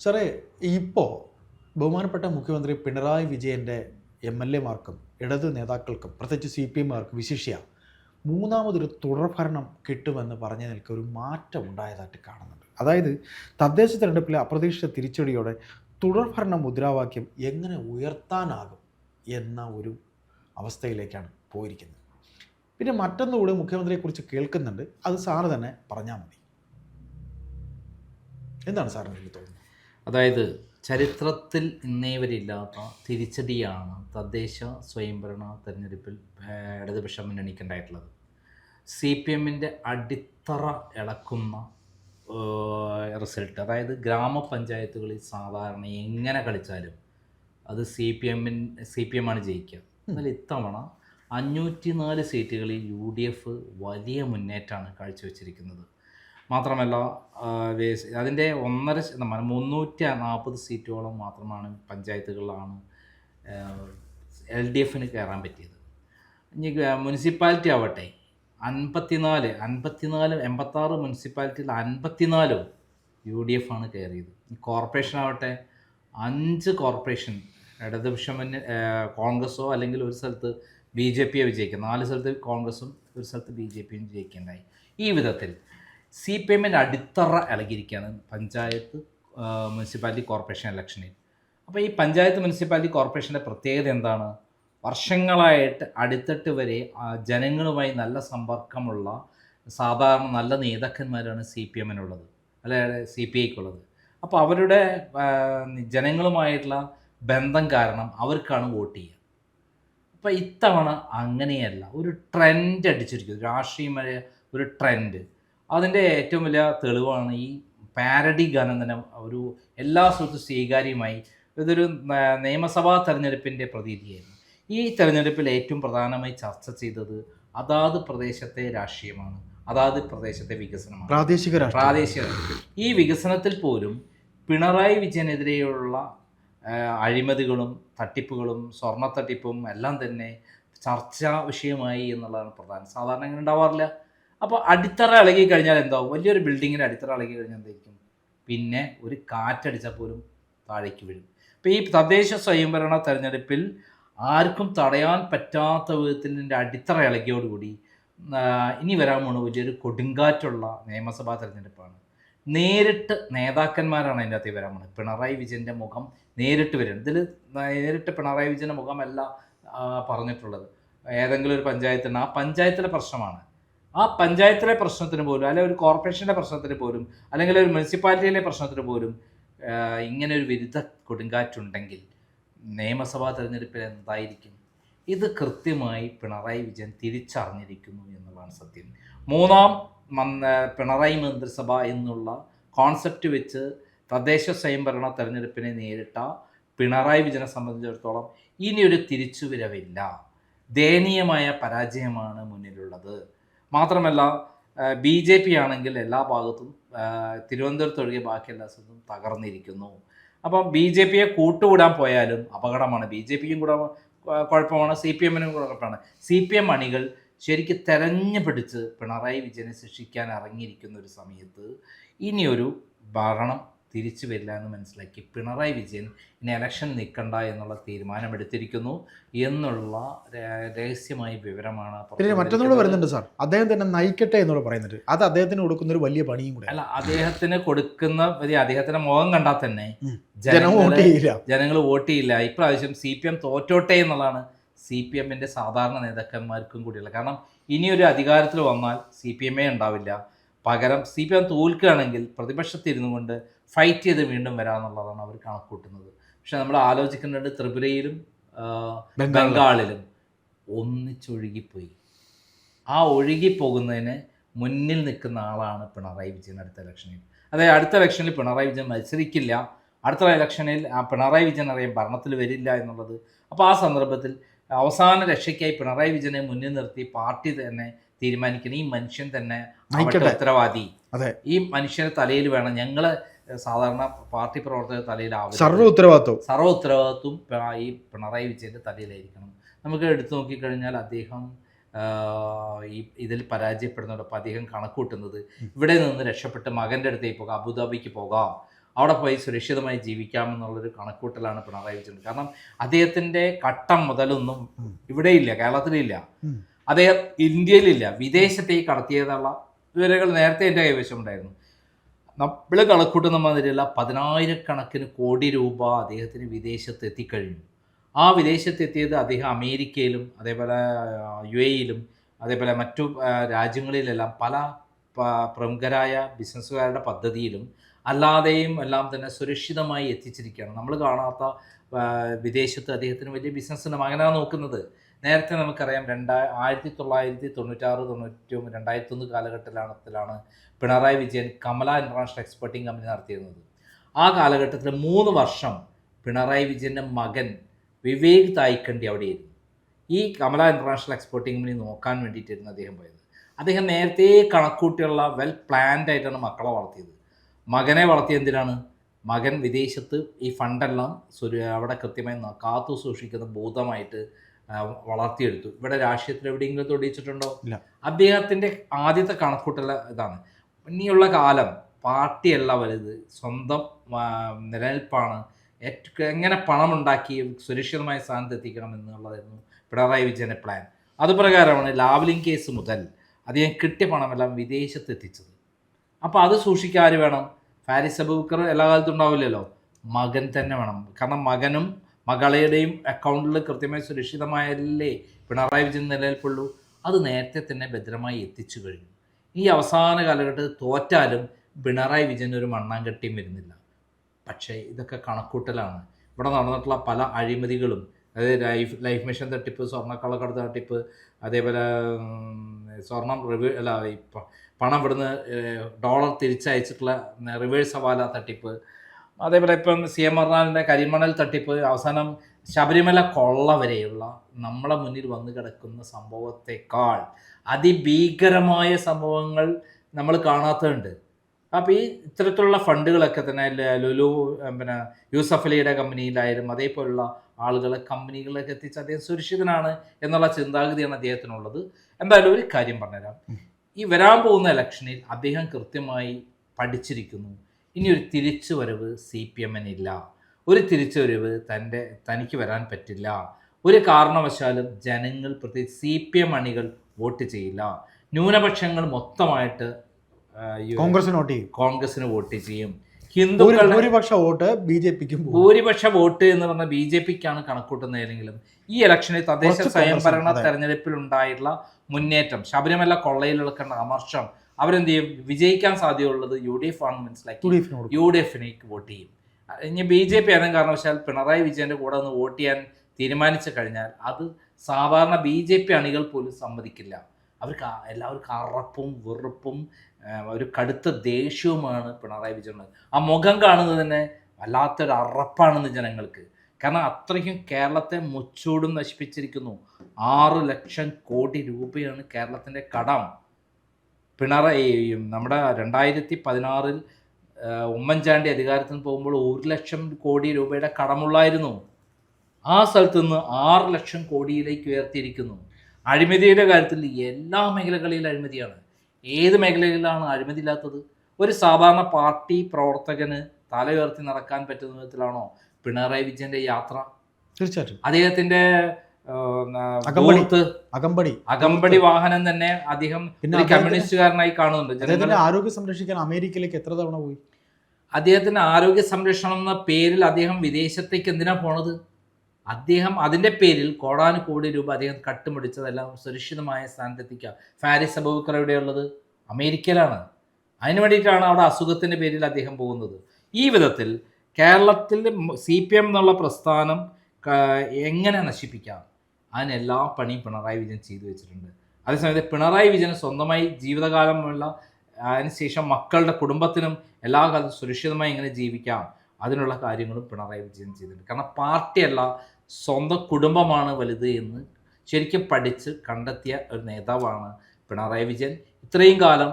സാറേ ഇപ്പോൾ ബഹുമാനപ്പെട്ട മുഖ്യമന്ത്രി പിണറായി വിജയന്റെ എം എൽ എമാർക്കും ഇടത് നേതാക്കൾക്കും പ്രത്യേകിച്ച് സി പി എമ്മാർക്ക് വിശിഷ്യ മൂന്നാമതൊരു തുടർഭരണം കിട്ടുമെന്ന് പറഞ്ഞു നിൽക്കുക ഒരു മാറ്റം ഉണ്ടായതായിട്ട് കാണുന്നുണ്ട്. അതായത് തദ്ദേശ തെരഞ്ഞെടുപ്പിലെ അപ്രതീക്ഷിത തിരിച്ചടിയോടെ തുടർഭരണ മുദ്രാവാക്യം എങ്ങനെ ഉയർത്താനാകും എന്ന ഒരു അവസ്ഥയിലേക്കാണ് പോയിരിക്കുന്നത്. പിന്നെ മറ്റൊന്നുകൂടി മുഖ്യമന്ത്രിയെക്കുറിച്ച് കേൾക്കുന്നുണ്ട്. അത് സാറ് തന്നെ പറഞ്ഞാൽ മതി. എന്താണ് സാറിന് എനിക്ക് തോന്നുന്നത്? അതായത് ചരിത്രത്തിൽ ഇന്നേ വരെ ഇല്ലാത്ത തിരിച്ചടിയാണ് തദ്ദേശ സ്വയംഭരണ തെരഞ്ഞെടുപ്പിൽ ഇടതുപക്ഷ മുന്നണിക്കുണ്ടായിട്ടുള്ളത്. സി പി എമ്മിന്റെ അടിത്തറ ഇളക്കുന്ന റിസൾട്ട് അതായത് ഗ്രാമപഞ്ചായത്തുകളിൽ സാധാരണ എങ്ങനെ കളിച്ചാലും അത് സി പി എമ്മിൻ സി പി എമ്മാണ് ജയിക്കുക. എന്നാൽ ഇത്തവണ അഞ്ഞൂറ്റി നാല് സീറ്റുകളിൽ യു ഡി എഫ് വലിയ മുന്നേറ്റമാണ് കാഴ്ചവെച്ചിരിക്കുന്നത്. മാത്രമല്ല അതിന്റെ ഒന്നര മുന്നൂറ്റി നാൽപ്പത് സീറ്റോളം മാത്രമാണ് പഞ്ചായത്തുകളിലാണ് എൽ ഡി എഫിന് കയറാൻ പറ്റിയത്. ഇനി മുനിസിപ്പാലിറ്റി ആവട്ടെ. അൻപത്തിനാല് അൻപത്തിനാല് എൺപത്താറ് മുനിസിപ്പാലിറ്റിയിൽ അൻപത്തിനാലും യു ഡി എഫ് ആണ് കയറിയത് കോർപ്പറേഷൻ ആവട്ടെ അഞ്ച് കോർപ്പറേഷൻ ഇടതുപക്ഷം മുന്ന കോൺഗ്രസ്സോ അല്ലെങ്കിൽ ഒരു സ്ഥലത്ത് ബി ജെ പിയെ വിജയിക്കുക നാല് സ്ഥലത്ത് കോൺഗ്രസ്സും ഒരു സ്ഥലത്ത് ബി ജെ പിയും ജയിക്കുകയുണ്ടായി ഈ വിധത്തിൽ സി പി എമ്മിന്റെ അടിത്തറ ഇളകിയിരിക്കുകയാണ്. പഞ്ചായത്ത് മുനിസിപ്പാലിറ്റി കോർപ്പറേഷൻ ഇലക്ഷനിൽ. അപ്പോൾ ഈ പഞ്ചായത്ത് മുനിസിപ്പാലിറ്റി കോർപ്പറേഷന്റെ പ്രത്യേകത എന്താണ്? വർഷങ്ങളായിട്ട് അടിത്തട്ട് വരെ ജനങ്ങളുമായി നല്ല സമ്പർക്കമുള്ള സാധാരണ നല്ല നേതാക്കന്മാരാണ് സി പി എമ്മിനുള്ളത്. അല്ലെ സി പി ഐക്കുള്ളത്. അപ്പോൾ അവരുടെ ജനങ്ങളുമായിട്ടുള്ള ബന്ധം കാരണം അവർക്കാണ് വോട്ട് ചെയ്യുക. അപ്പോൾ ഇത്തവണ അങ്ങനെയല്ല. ഒരു ട്രെൻഡ് അടിച്ചിരിക്കും രാഷ്ട്രീയമായ ഒരു ട്രെൻഡ്. അതിന്റെ ഏറ്റവും വലിയ തെളിവാണ് ഈ പാരഡി ഗാനം തന്നെ ഒരു എല്ലാ സ്ഥലത്തും സ്വീകാര്യമായി ഇതൊരു നിയമസഭാ തെരഞ്ഞെടുപ്പിന്റെ പ്രതീതിയായിരുന്നു. ഈ തെരഞ്ഞെടുപ്പിൽ ഏറ്റവും പ്രധാനമായി ചർച്ച ചെയ്തത് അതാത് പ്രദേശത്തെ രാഷ്ട്രീയമാണ് അതാത് പ്രദേശത്തെ വികസനമാണ്. പ്രാദേശിക പ്രാദേശിക ഈ വികസനത്തിൽ പോലും പിണറായി വിജയനെതിരെയുള്ള അഴിമതികളും തട്ടിപ്പുകളും സ്വർണ തട്ടിപ്പും എല്ലാം തന്നെ ചർച്ചാ വിഷയമായി എന്നുള്ളതാണ് പ്രധാനം. സാധാരണ അങ്ങനെ ഉണ്ടാവാറില്ല. അപ്പോൾ അടിത്തറ ഇളകി കഴിഞ്ഞാൽ എന്താവും? വലിയൊരു ബിൽഡിങ്ങിന് അടിത്തറ ഇളകി കഴിഞ്ഞാൽ എന്തായിരിക്കും പിന്നെ ഒരു കാറ്റടിച്ചാൽ പോലും താഴേക്ക് വീഴും. അപ്പോൾ ഈ തദ്ദേശ സ്വയംഭരണ തെരഞ്ഞെടുപ്പിൽ ആർക്കും തടയാൻ പറ്റാത്ത വിധത്തിൽ ഇതിന്റെ അടിത്തറ ഇളകിയോടുകൂടി ഇനി വരാൻ പോണ വലിയൊരു കൊടുങ്കാറ്റുള്ള നിയമസഭാ തെരഞ്ഞെടുപ്പാണ്. നേരിട്ട് നേതാക്കന്മാരാണ് അതിന്റെ അകത്ത് വരാൻ പോകുന്നത് പിണറായി വിജയന്റെ മുഖം നേരിട്ട് വരും. ഇതിൽ നേരിട്ട് പിണറായി വിജയന്റെ മുഖമല്ല പറഞ്ഞിട്ടുള്ളത്. ഏതെങ്കിലും ഒരു പഞ്ചായത്തിന് ആ പഞ്ചായത്തിലെ പ്രശ്നമാണ്. ആ പഞ്ചായത്തിലെ പ്രശ്നത്തിന് പോലും അല്ലെങ്കിൽ ഒരു കോർപ്പറേഷന്റെ പ്രശ്നത്തിന് പോലും അല്ലെങ്കിൽ ഒരു മുനിസിപ്പാലിറ്റിയിലെ പ്രശ്നത്തിന് പോലും ഇങ്ങനെ ഒരു വിരുദ്ധ കൊടുങ്കാറ്റുണ്ടെങ്കിൽ നിയമസഭാ തെരഞ്ഞെടുപ്പിൽ എന്തായിരിക്കും? ഇത് കൃത്യമായി പിണറായി വിജയൻ തിരിച്ചറിഞ്ഞിരിക്കുന്നു എന്നുള്ളതാണ് സത്യം. മൂന്നാം പിണറായി മന്ത്രിസഭ എന്നുള്ള കോൺസെപ്റ്റ് വെച്ച് തദ്ദേശ സ്വയംഭരണ തെരഞ്ഞെടുപ്പിനെ നേരിട്ട പിണറായി വിജയനെ സംബന്ധിച്ചിടത്തോളം ഇനിയൊരു തിരിച്ചുവരവില്ല. ദയനീയമായ പരാജയമാണ് മുന്നിലുള്ളത്. മാത്രമല്ല ബി ജെ പി ആണെങ്കിൽ എല്ലാ ഭാഗത്തും തിരുവനന്തപുരത്ത് ഒഴികെ ബാക്കി എല്ലാ സ്ഥലത്തും തകർന്നിരിക്കുന്നു. അപ്പം ബി ജെ പിയെ കൂട്ടുകൂടാൻ പോയാലും അപകടമാണ്. ബി ജെ പിക്കും കൂടെ കുഴപ്പമാണ്. സി പി എമ്മിനും കൂടെ കുഴപ്പമാണ്. സി പി എം അണികൾ ശരിക്കും തെരഞ്ഞു പിടിച്ച് പിണറായി വിജയനെ ശിക്ഷിക്കാൻ ഇറങ്ങിയിരിക്കുന്ന ഒരു സമയത്ത് ഇനിയൊരു ഭരണം തിരിച്ചു വരില്ല എന്ന് മനസ്സിലാക്കി പിണറായി വിജയൻ ഇനി ഇലക്ഷൻ നിൽക്കണ്ട എന്നുള്ള തീരുമാനമെടുത്തിരിക്കുന്നു എന്നുള്ള രഹസ്യമായ വിവരമാണ് പിന്നെ മറ്റൊന്നുകൂടെ. വരുന്നുണ്ട് സാർ. അദ്ദേഹം തന്നെ നയിക്കട്ടെ എന്നുള്ള പറയുന്നുണ്ട്. അത് അദ്ദേഹത്തിന് കൊടുക്കുന്ന ഒരു വലിയ പണിയും കൂടെ. അല്ല അദ്ദേഹത്തിന് കൊടുക്കുന്ന വലിയ അദ്ദേഹത്തിന്റെ മുഖം കണ്ടാൽ തന്നെ ജനങ്ങൾ വോട്ട് ചെയ്യില്ല. ഇപ്രാവശ്യം സി പി എം തോറ്റോട്ടെ എന്നുള്ളതാണ് സി പി എമ്മിന്റെ സാധാരണ നേതാക്കന്മാർക്കും കൂടിയുള്ള. കാരണം ഇനിയൊരു അധികാരത്തിൽ വന്നാൽ സി പി എമ്മേ ഉണ്ടാവില്ല. പകരം സി പി എം തോൽക്കുകയാണെങ്കിൽ പ്രതിപക്ഷത്തിരുന്നു കൊണ്ട് ഫൈറ്റ് ചെയ്ത് വീണ്ടും വരാമെന്നുള്ളതാണ് അവർ കണക്കൂട്ടുന്നത്. പക്ഷെ നമ്മൾ ആലോചിക്കുന്നുണ്ട് ത്രിപുരയിലും ബംഗാളിലും. ഒന്നിച്ചൊഴുകിപ്പോയി. ആ ഒഴുകിപ്പോകുന്നതിന് മുന്നിൽ നിൽക്കുന്ന ആളാണ് പിണറായി വിജയൻ അടുത്ത ഇലക്ഷനിൽ. അതായത് അടുത്ത ഇലക്ഷനിൽ പിണറായി വിജയൻ മത്സരിക്കില്ല. അടുത്ത ഇലക്ഷനിൽ ആ പിണറായി വിജയൻ അറിയാം ഭരണത്തിൽ വരില്ല എന്നുള്ളത്. അപ്പോൾ ആ സന്ദർഭത്തിൽ അവസാന രക്ഷയ്ക്കായി പിണറായി വിജയനെ മുന്നിൽ നിർത്തി പാർട്ടി തന്നെ തീരുമാനിക്കണം. ഈ മനുഷ്യൻ തന്നെ. ഉത്തരവാദി. ഈ മനുഷ്യന്റെ തലയിൽ വേണം. ഞങ്ങൾ സാധാരണ പാർട്ടി പ്രവർത്തകർ തലയിൽ സർവ ഉത്തരവാദിത്വം. സർവ ഉത്തരവാദിത്വം ഈ പിണറായി വിജയന്റെ തലയിലായിരിക്കണം. നമുക്ക് എടുത്തു നോക്കിക്കഴിഞ്ഞാൽ അദ്ദേഹം ഈ ഇതിൽ പരാജയപ്പെടുന്നതോടൊപ്പം അദ്ദേഹം കണക്കൂട്ടുന്നത് ഇവിടെ നിന്ന് രക്ഷപ്പെട്ട് മകന്റെ അടുത്തേക്ക് പോകാം അബുദാബിക്ക് പോകാം. അവിടെ പോയി സുരക്ഷിതമായി ജീവിക്കാം എന്നുള്ളൊരു കണക്കൂട്ടലാണ് പിണറായി വിജയൻ. കാരണം അദ്ദേഹത്തിന്റെ കട്ടം മുതലൊന്നും ഇവിടെയില്ല കേരളത്തിലില്ല. അദ്ദേഹം ഇന്ത്യയിലില്ല വിദേശത്തേക്ക് കടത്തിയതുള്ള വിവരങ്ങൾ നേരത്തെ എന്റെ കൈവശം ഉണ്ടായിരുന്നു നമ്മൾ കണക്കൂട്ടുന്ന മാതിരിയല്ല പതിനായിരക്കണക്കിന് കോടി രൂപ അദ്ദേഹത്തിന് വിദേശത്ത് എത്തിക്കഴിഞ്ഞു ആ വിദേശത്ത് എത്തിയത് അദ്ദേഹം അമേരിക്കയിലും അതേപോലെ യു എയിലും അതേപോലെ മറ്റു രാജ്യങ്ങളിലെല്ലാം പല പ്രമുഖരായ ബിസിനസ്സുകാരുടെ പദ്ധതിയിലും അല്ലാതെയും എല്ലാം തന്നെ സുരക്ഷിതമായി എത്തിച്ചിരിക്കുകയാണ്. നമ്മൾ കാണാത്ത വിദേശത്ത് അദ്ദേഹത്തിന് വലിയ ബിസിനസ്സിന്റെ മകനാണ് നോക്കുന്നത്. നേരത്തെ നമുക്കറിയാം രണ്ടാ ആയിരത്തി തൊള്ളായിരത്തി തൊണ്ണൂറ്റാറ് തൊണ്ണൂറ്റി രണ്ടായിരത്തി ഒന്ന് കാലഘട്ടത്തിലാണ് Pinarayi Vijayan Kamala international exporting company നടത്തിയിരുന്നത്. ആ കാലഘട്ടത്തിൽ മൂന്ന് വർഷം പിണറായി വിജയന്റെ മകൻ വിവേക് തായ്ക്കണ്ടി അവിടെയായിരുന്നു ഈ കമല ഇന്റർനാഷണൽ എക്സ്പോർട്ടിംഗ് കമ്പനി നോക്കാൻ വേണ്ടിയിട്ടായിരുന്നു അദ്ദേഹം പോയത്. അദ്ദേഹം നേരത്തെ കണക്കൂട്ടിയുള്ള വെൽ പ്ലാൻഡ് ആയിട്ടാണ് മക്കളെ വളർത്തിയത്. മകനെ വളർത്തിയ എന്തിനാണ്? മകൻ വിദേശത്ത് ഈ ഫണ്ടെല്ലാം സുര അവിടെ കൃത്യമായി കാത്തു സൂക്ഷിക്കുന്ന ബോധമായിട്ട് വളർത്തിയെടുത്തു. ഇവിടെ രാഷ്ട്രീയത്തിൽ എവിടെയെങ്കിലും തൊടിയിച്ചിട്ടുണ്ടോ? ഇല്ല. അദ്ദേഹത്തിന്റെ ആദ്യത്തെ കണക്കൂട്ടല ഇതാണ്. ഇനിയുള്ള കാലം പാർട്ടിയല്ല വലുത്. സ്വന്തം നിലനിൽപ്പാണ്. ഏറ്റവും എങ്ങനെ പണമുണ്ടാക്കി സുരക്ഷിതമായ സ്ഥാനത്ത് എത്തിക്കണം എന്നുള്ളതായിരുന്നു പിണറായി വിജയന്റെ പ്ലാൻ അതുപ്രകാരമാണ് ലാവ്ലിംഗ് കേസ് മുതൽ അദ്ദേഹം കിട്ടിയ പണമെല്ലാം വിദേശത്ത് എത്തിച്ചത്. അപ്പോൾ അത് സൂക്ഷിക്കാൻ ആര് വേണം? ഫാരിസ് അബൂബക്കർ എല്ലാ കാലത്തും ഉണ്ടാവില്ലല്ലോ. മകൻ തന്നെ വേണം. കാരണം മകനും മകളുടെയും അക്കൗണ്ടിൽ കൃത്യമായി സുരക്ഷിതമായല്ലേ പിണറായി വിജയൻ നിലനിൽപ്പുള്ളൂ. അത് നേരത്തെ തന്നെ ഭദ്രമായി എത്തിച്ചു കഴിഞ്ഞു. ഈ അവസാന കാലഘട്ടത്തിൽ തോറ്റാലും പിണറായി വിജയൻ ഒരു മണ്ണാങ്കട്ടിയും വരുന്നില്ല. പക്ഷേ ഇതൊക്കെ കണക്കൂട്ടലാണ്. ഇവിടെ നടന്നിട്ടുള്ള പല അഴിമതികളും അതായത് ലൈഫ് ലൈഫ് മിഷൻ തട്ടിപ്പ് സ്വർണക്കള്ളക്കടത്ത് തട്ടിപ്പ് അതേപോലെ സ്വർണം റിവ്യൂ അല്ല ഈ പ- പണം ഇവിടുന്ന് ഡോളർ തിരിച്ചയച്ചിട്ടുള്ള റിവേഴ്സ് ഹവാല തട്ടിപ്പ്. അതേപോലെ ഇപ്പം സി എം അർണാലിന്റെ കരിമണൽ തട്ടിപ്പ് അവസാനം ശബരിമല കൊള്ള വരെയുള്ള നമ്മളെ മുന്നിൽ വന്നു കിടക്കുന്ന സംഭവത്തെക്കാൾ അതിഭീകരമായ സംഭവങ്ങൾ നമ്മൾ കാണാത്തതുണ്ട്. അപ്പോൾ ഈ ഇത്തരത്തിലുള്ള ഫണ്ടുകളൊക്കെ തന്നെ ലുലു പിന്നെ യൂസഫ് അലിയുടെ കമ്പനിയിലായാലും അതേപോലുള്ള ആളുകളെ കമ്പനികളിലേക്ക് എത്തിച്ച് അദ്ദേഹം സുരക്ഷിതനാണ് എന്നുള്ള ചിന്താഗതിയാണ് അദ്ദേഹത്തിനുള്ളത്. എന്തായാലും ഒരു കാര്യം പറഞ്ഞുതരാം. ഈ വരാൻ പോകുന്ന ഇലക്ഷനിൽ അദ്ദേഹം കൃത്യമായി പഠിച്ചിരിക്കുന്നു. ഇനി ഒരു തിരിച്ചു വരവ് സി പി എമ്മിനില്ല. ഒരു തിരിച്ചു വരവ് തന്റെ തനിക്ക് വരാൻ പറ്റില്ല. ഒരു കാരണവശാലും ജനങ്ങൾ പ്രത്യേകിച്ച് സി പി എം അണികൾ വോട്ട് ചെയ്യില്ല. ന്യൂനപക്ഷങ്ങൾ മൊത്തമായിട്ട് ആ, ഈ കോൺഗ്രസ് നോട്ട് ചെയ്യും. കോൺഗ്രസിന് വോട്ട് ചെയ്യും. ഹിന്ദുക്കളുടെ ഭൂരിപക്ഷ വോട്ട് ബി ജെ പിക്കും ഭൂരിപക്ഷ വോട്ട് എന്ന് പറഞ്ഞാൽ ബി ജെ പിക്കാണ് കണക്കൂട്ടുന്നതെങ്കിലും ഈ ഇലക്ഷനിൽ തദ്ദേശ സ്വയംഭരണ തെരഞ്ഞെടുപ്പിൽ ഉണ്ടായിട്ടുള്ള മുന്നേറ്റം ശബരിമല കൊള്ളയിൽ എടുക്കേണ്ട അമർഷം അവരെന്ത് ചെയ്യും? വിജയിക്കാൻ സാധ്യതയുള്ളത് യു ഡി എഫ് ആണ് മനസ്സിലാക്കി. യു ഡി എഫിനേക്ക് വോട്ട് ചെയ്യും. ഇനി ബി ജെ പി ഏതെങ്കിലും കാരണവശാൽ പിണറായി വിജയന്റെ കൂടെ ഒന്ന് വോട്ട് ചെയ്യാൻ തീരുമാനിച്ചു കഴിഞ്ഞാൽ അത് സാധാരണ ബി ജെ പി അണികൾ പോലും സമ്മതിക്കില്ല. അവർക്ക് എല്ലാവർക്കും അറപ്പും വെറുപ്പും ഒരു കടുത്ത ദേഷ്യവുമാണ് പിണറായി വിജയൻ ആ മുഖം കാണുന്നത് തന്നെ വല്ലാത്തൊരു അറപ്പാണെന്ന് ജനങ്ങൾക്ക്. കാരണം അത്രയ്ക്കും കേരളത്തെ മുച്ചൂടും നശിപ്പിച്ചിരിക്കുന്നു. ആറ് ലക്ഷം കോടി രൂപയാണ് കേരളത്തിന്റെ കടം. പിണറായി നമ്മുടെ രണ്ടായിരത്തി പതിനാറിൽ ഉമ്മൻചാണ്ടി അധികാരത്തിൽ പോകുമ്പോൾ ഒരു ലക്ഷം കോടി രൂപയുടെ കടമുള്ളായിരുന്നു. ആ സ്ഥലത്ത് നിന്ന് ആറ് ലക്ഷം കോടിയിലേക്ക് ഉയർത്തിയിരിക്കുന്നു. അഴിമതിയുടെ കാര്യത്തിൽ എല്ലാ മേഖലകളിലും അഴിമതിയാണ്. ഏത് മേഖലയിലാണ് അഴിമതി ഇല്ലാത്തത് ഒരു സാധാരണ പാർട്ടി പ്രവർത്തകന് തല ഉയർത്തി നടക്കാൻ പറ്റുന്ന വിധത്തിലാണോ പിണറായി വിജയന്റെ യാത്ര? തീർച്ചയായിട്ടും. അദ്ദേഹത്തിന്റെ അകമ്പടി. അകമ്പടി. വാഹനം തന്നെ അദ്ദേഹം കമ്മ്യൂണിസ്റ്റുകാരനായി കാണുന്നുണ്ട്. ആരോഗ്യ സംരക്ഷിക്കാൻ അമേരിക്കയിലേക്ക് എത്ര തവണ പോയി? അദ്ദേഹത്തിന്റെ ആരോഗ്യ സംരക്ഷണം എന്ന പേരിൽ അദ്ദേഹം വിദേശത്തേക്ക് എന്തിനാ പോണത്? അദ്ദേഹം അതിന്റെ പേരിൽ കോടാനു കോടി രൂപ അദ്ദേഹം കട്ടുമുടിച്ചതെല്ലാം സുരക്ഷിതമായ സ്ഥാനത്തെത്തിക്കുക. ഫാരിസ് അബൂക്കർ ഉള്ളത് അമേരിക്കയിലാണ്. അതിന് വേണ്ടിയിട്ടാണ് അവിടെ അസുഖത്തിന്റെ പേരിൽ അദ്ദേഹം പോകുന്നത്. ഈ വിധത്തിൽ കേരളത്തിൽ സി പി എം എന്നുള്ള പ്രസ്ഥാനം എങ്ങനെ നശിപ്പിക്കാം? അതിനെല്ലാ പണിയും പിണറായി വിജയൻ ചെയ്തു വെച്ചിട്ടുണ്ട്. അതേസമയത്ത് പിണറായി വിജയൻ സ്വന്തമായി ജീവിതകാലമുള്ള അതിനുശേഷം മക്കളുടെ കുടുംബത്തിനും എല്ലാ കാലത്തും സുരക്ഷിതമായി എങ്ങനെ ജീവിക്കാം. അതിനുള്ള കാര്യങ്ങളും പിണറായി വിജയൻ ചെയ്തിട്ടുണ്ട്. കാരണം പാർട്ടിയല്ല സ്വന്തം കുടുംബമാണ് വലുത് എന്ന് ശരിക്കും പഠിച്ച് കണ്ടെത്തിയ ഒരു നേതാവാണ് പിണറായി വിജയൻ. ഇത്രയും കാലം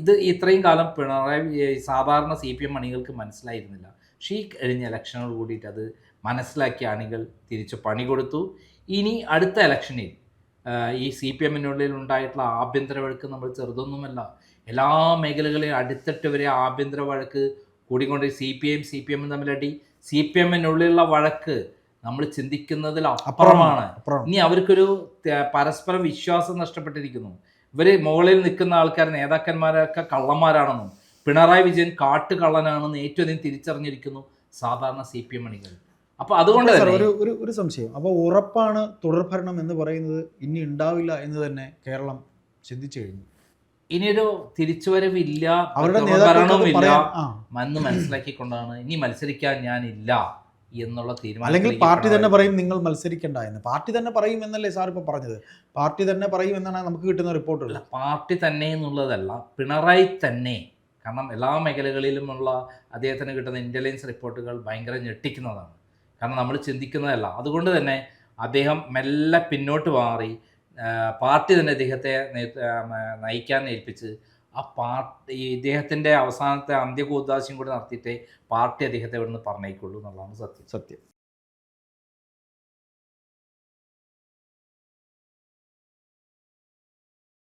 ഇത് ഇത്രയും കാലം പിണറായി സാധാരണ സി പി എം അണികൾക്ക് മനസ്സിലായിരുന്നില്ല. പക്ഷേ ഈ കഴിഞ്ഞ ഇലക്ഷനോട് കൂടിയിട്ട് അത് മനസ്സിലാക്കിയ അണികൾ തിരിച്ച് പണി കൊടുത്തു. ഇനി അടുത്ത ഇലക്ഷനിൽ ഈ സി പി എമ്മിനുള്ളിൽ ഉണ്ടായിട്ടുള്ള ആഭ്യന്തര വഴക്ക് നമ്മൾ ചെറുതൊന്നുമല്ല എല്ലാ മേഖലകളെയും അടുത്തിട്ട് വരെ ആഭ്യന്തര വഴക്ക് കൂടിക്കൊണ്ട് സി പി ഐയും സി പി എമ്മും തമ്മിലടി. സി പി എമ്മിനുള്ളിലുള്ള വഴക്ക് നമ്മൾ ചിന്തിക്കുന്നതിൽ അപ്പുറമാണ്. ഇനി അവർക്കൊരു പരസ്പരം വിശ്വാസം നഷ്ടപ്പെട്ടിരിക്കുന്നു. ഇവർ മുകളിൽ നിൽക്കുന്ന ആൾക്കാർ നേതാക്കന്മാരൊക്കെ കള്ളന്മാരാണെന്നും പിണറായി വിജയൻ കാട്ടുകള്ളനാണെന്ന് ഏറ്റവും അധികം തിരിച്ചറിഞ്ഞിരിക്കുന്നു സാധാരണ സി പി എം മണികൾ അപ്പൊ അതുകൊണ്ട് ഒരു ഒരു ഒരു സംശയം. അപ്പോൾ ഉറപ്പാണ് തുടർഭരണം എന്ന് പറയുന്നത് ഇനി ഉണ്ടാവില്ല എന്ന് തന്നെ കേരളം ചിന്തിച്ചു കഴിഞ്ഞു. ഇനിയൊരു തിരിച്ചുവരവില്ല ഭരണവുമില്ല. എന്ന് മനസ്സിലാക്കിക്കൊണ്ടാണ് ഇനി മത്സരിക്കാൻ ഞാനില്ല. എന്നുള്ള തീരുമാനം അല്ലെങ്കിൽ പാർട്ടി തന്നെ പറയും നിങ്ങൾ മത്സരിക്കണ്ട എന്ന്. പാർട്ടി തന്നെ പറയും എന്നല്ലേ സാർ ഇപ്പോൾ പറഞ്ഞത്? പാർട്ടി തന്നെ പറയും എന്നാണ് നമുക്ക് കിട്ടുന്ന റിപ്പോർട്ടുകൾ അല്ല പാർട്ടി തന്നെ എന്നുള്ളതല്ല പിണറായി തന്നെ. കാരണം എല്ലാ മേഖലകളിലുമുള്ള അദ്ദേഹത്തിന് കിട്ടുന്ന ഇന്റലിജൻസ് റിപ്പോർട്ടുകൾ ഭയങ്കര ഞെട്ടിക്കുന്നതാണ്. കാരണം നമ്മൾ ചിന്തിക്കുന്നതല്ല. അതുകൊണ്ട് തന്നെ അദ്ദേഹം മെല്ലെ പിന്നോട്ട് മാറി പാർട്ടി തന്നെ അദ്ദേഹത്തെ നയിക്കാൻ ഏൽപ്പിച്ച് ആ പാർട്ടി ഇദ്ദേഹത്തിന്റെ അവസാനത്തെ അന്ത്യകൂദാശയും കൂടി നടത്തിയിട്ടേ പാർട്ടി അദ്ദേഹത്തെ ഇവിടുന്ന് പറഞ്ഞേക്കുള്ളൂ എന്നുള്ളതാണ് സത്യം. സത്യം.